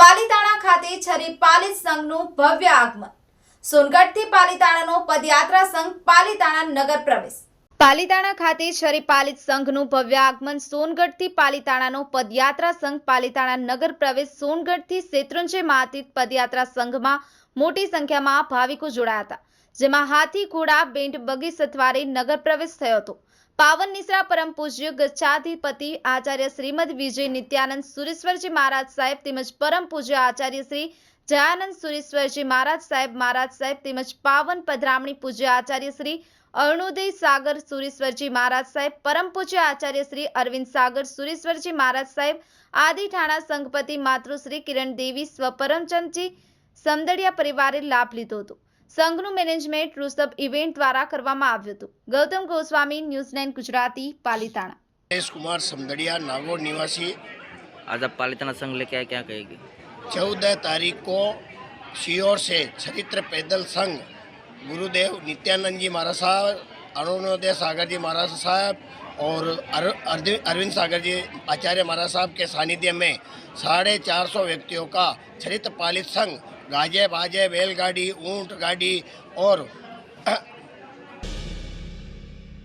પાલીતાણા ખાતે છરી પાલિત સંઘનું ભવ્ય આગમન. સોનગઢથી પાલીતાણાનો પદયાત્રા સંઘ પાલીતાણા નગર પ્રવેશ. પાલિતાણા ખાતે છરી પાલિત સંઘનું ભવ્ય આગમન સોનગઢથી પાલિતાણાનો પદયાત્રા સંઘ પાલિતાણા નગર પ્રવેશ સોનગઢથી શેત્રુંજય મહાતીત પદયાત્રા સંઘમાં મોટી સંખ્યામાં ભાવિકો જોડાયા હતા. જેમાં હાથી, ઘોડા બેન્ડ બગી સથવારે નગર પ્રવેશ થયો હતો. પાવન નિસરા પરમ પૂજ્ય ગચ્છાધિપતિ આચાર્ય શ્રીમદ વિજય નિત્યાનંદ સુરેશ્વરજી મહારાજ સાહેબ તેમજ પરમ પૂજ્ય આચાર્ય શ્રી જયાનંદ સુરેશ્વરજી મહારાજ સાહેબ મહારાજ સાહેબ તેમજ પાવન પધરામણી પૂજ્ય આચાર્ય શ્રી અરુણોદય સાગર સુરેશ્વરજી મહારાજ સાહેબ, પરમ પૂજ્ય આચાર્ય શ્રી અરવિંદ સાગર સુરેશ્વરજી મહારાજ સાહેબ, આદિ ઠાણા સંઘપતિ માતૃશ્રી કિરણ દેવી સ્વપરમચંદજી સમદડિયા પરિવારે લાભ લીધો હતો. સંઘનું મેનેજમેન્ટ ઋષભ ઇવેન્ટ દ્વારા કરવામાં આવ્યું હતું ગૌતમ ગોસ્વામી ન્યૂઝ નાઇન ગુજરાતી પાલીતાણા नरेश कुमार समदड़िया नागौर निवासी आज आप पालिताना संघ लेके आए क्या कहेगी चौदह तारीख को सीहोर से चरित्र पैदल संघ गुरुदेव नित्यानंद जी महाराज साहब अरुणोदय सागर जी महाराज साहब और अरविंद सागर जी, आचार्य महाराज साहब के सानिध्य में साढ़े चार सौ व्यक्तियों का चरित्र पालित संघ गाजे बाजे, बैलगाड़ी, ऊँट गाड़ी और